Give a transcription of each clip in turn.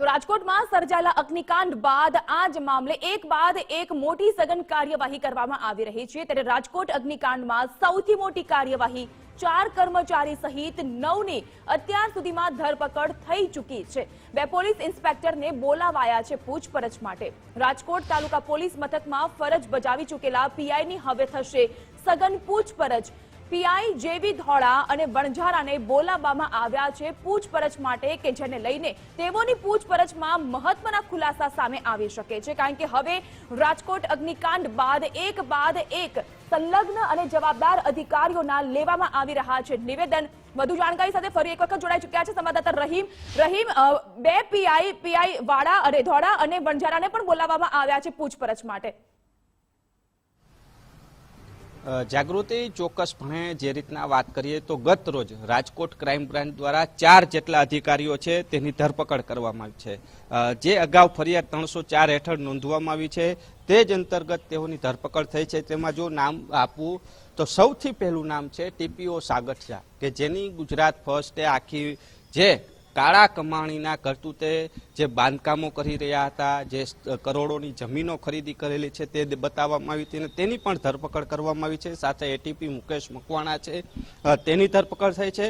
તો રાજકોટમાં સર્જાયેલા અગ્નિકાંડ બાદ આ જ મામલે એક બાદ એક મોટી સઘન કાર્યવાહી કરવામાં આવી રહી છે. ત્યારે રાજકોટ અગ્નિકાંડમાં સૌથી મોટી કાર્યવાહી ચાર કર્મચારી સહિત નવની અત્યાર સુધીમાં ધરપકડ થઈ ચૂકી છે. બે પોલીસ ઇન્સ્પેક્ટરને બોલાવાયા છે પૂછપરછ માટે. રાજકોટ તાલુકા પોલીસ મથકમાં ફરજ બજાવી ચૂકેલા પીઆઈની હવે થશે સઘન પૂછપરછ. પીઆઈ જેવી ધોળા અને વણઝારાને બોલાવવામાં આવ્યા છે પૂછપરછ માટે કે જેને લઈને તેઓની પૂછપરછમાં મહત્વના ખુલાસા સામે આવી શકે છે. કારણ કે હવે રાજકોટ અગ્નિકાંડ બાદ એક બાદ એક સંલગ્ન અને જવાબદાર અધિકારીઓના લેવામાં આવી રહ્યા છે. નિવેદન વધુ જાણકારી સાથે ફરી એક વખત જોડાઈ ચૂક્યા છે સંવાદદાતા રહીમ. રહીમ બે પીઆઈ પીઆઈ વાળા અને ધોળા અને વણઝારાને પણ બોલાવવામાં આવ્યા છે પૂછપરછ માટે. જાગૃતિ ચોક્કસપણે જે રીતના વાત કરીએ તો ગત રોજ રાજકોટ ક્રાઇમ બ્રાન્ચ દ્વારા ચાર જેટલા અધિકારીઓ છે તેની ધરપકડ કરવામાં આવી છે. જે અગાઉ ફરિયાદ ત્રણસો ચાર હેઠળ નોંધવામાં આવી છે તે જ અંતર્ગત તેઓની ધરપકડ થઈ છે. તેમાં જો નામ આપવું તો સૌથી પહેલું નામ છે ટીપીઓ સાગઠિયા, કે જેની ગુજરાત ફર્સ્ટે આખી જે કાળા કમાણીના કરતૂતે જે બાંધકામો કરી રહ્યા હતા, જે કરોડોની જમીનો ખરીદી કરેલી છે તે બતાવવામાં આવી હતી અને તેની પણ ધરપકડ કરવામાં આવી છે. સાથે એટીપી મુકેશ મકવાણા છે. તેની ધરપકડ થઈ છે.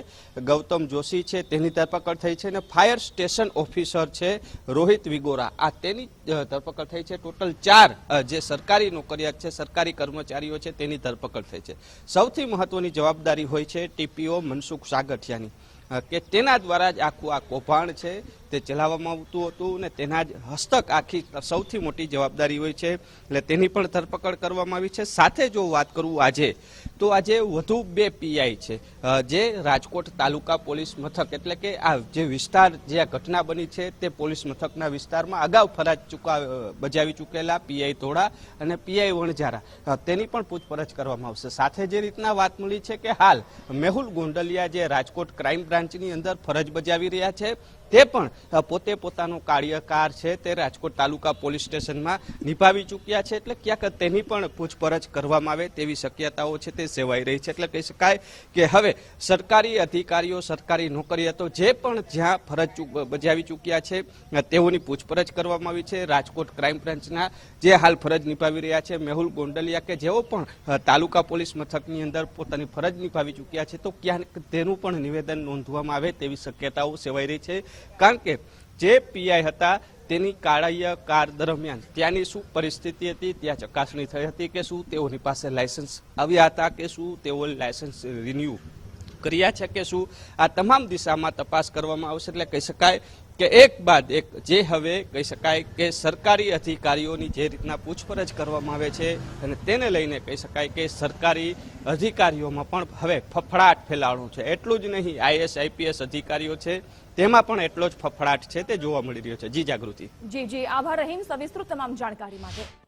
ગૌતમ જોશી છે, તેની ધરપકડ થઈ છે અને ફાયર સ્ટેશન ઓફિસર છે રોહિત વિગોરા. આ તેની ધરપકડ થઈ છે. ટોટલ ચાર જે સરકારી નોકરિયાત છે, સરકારી કર્મચારીઓ છે, તેની ધરપકડ થઈ છે. સૌથી મહત્વની જવાબદારી હોય છે ટીપીઓ મનસુખ સાગઠિયાની. કે તેના દ્વારા જ આખું આ કૌભાંડ છે તે ચલાવવામાં આવતું હતું અને તેના જ હસ્તક આખી સૌથી મોટી જવાબદારી હોય છે. એટલે તેની પણ ધરપકડ કરવામાં આવી છે. સાથે જો વાત કરું આજે, તો આજે વધુ બે પીઆઈ છે. જે રાજકોટ તાલુકા પોલીસ મથક, એટલે કે આ જે વિસ્તાર, જે આ ઘટના બની છે તે પોલીસ મથકના વિસ્તારમાં અગાઉ ફરજ ચૂકા બજાવી ચૂકેલા પીઆઈ ધોળા અને પીઆઈ વણઝારા. તેની પણ પૂછપરછ કરવામાં આવશે. સાથે જે રીતના વાત મળી છે કે હાલ મેહુલ ગોંડલિયા જે રાજકોટ ક્રાઇમ બ્રાન્ચની અંદર ફરજ બજાવી રહ્યા છે. તે પણ પોતે પોતાનો કાર્યકાર છે તે રાજકોટ તાલુકા પોલીસ સ્ટેશનમાં નિભાવી ચૂક્યા છે એટલે ક્યાંક તેની પણ પૂછપરછ કરવામાં આવે તેવી શક્યતાઓ છે તે સેવાઈ રહી છે. એટલે કહી શકાય કે હવે સરકારી અધિકારીઓ, સરકારી નોકરિયાતો જે પણ જ્યાં ફરજ બજાવી ચૂક્યા છે તેઓની પૂછપરછ કરવામાં આવી છે. રાજકોટ ક્રાઇમ બ્રાન્ચના જે હાલ ફરજ નિભાવી રહ્યા છે, મેહુલ ગોંડલિયા કે જેઓ પણ તાલુકા પોલીસ મથકની અંદર પોતાની ફરજ નિભાવી ચૂક્યા છે તો ક્યાંક તેનું પણ નિવેદન નોંધવામાં આવે તેવી શક્યતાઓ સેવાઈ રહી છે. કારણ કે જે પીઆઈ હતા, તેની કાળાય કાર દરમિયાન ત્યાંની શું પરિસ્થિતિ હતી, ત્યાં ચકાસણી થઈ હતી કે શું તેઓની પાસે લાયસન્સ આવ્યા હતા કે શું તેઓ લાયસન્સ રિન્યુ કર્યા છે કે શું? આ તમામ દિશામાં તપાસ કરવામાં આવશે એટલે કહી શકાય કે એક બાદ એક જે હવે કહી શકાય કે સરકારી અધિકારીઓની જે રીતના પૂછપરછ કરવામાં આવે છે અને તેને લઈને કહી શકાય કે સરકારી અધિકારીઓમાં પણ હવે ફફડાટ ફેલાણું છે. એટલું જ નહીં, આઈએસ, આઈપીએસ અધિકારીઓ છે, તેમાં પણ એટલો જ ફફડાટ છે તે જોવા મળી રહ્યો છે. જી, જાગૃતિ. જી જી. આભાર રહીમ. સવિસ્તૃત તમામ જાણકારી માટે.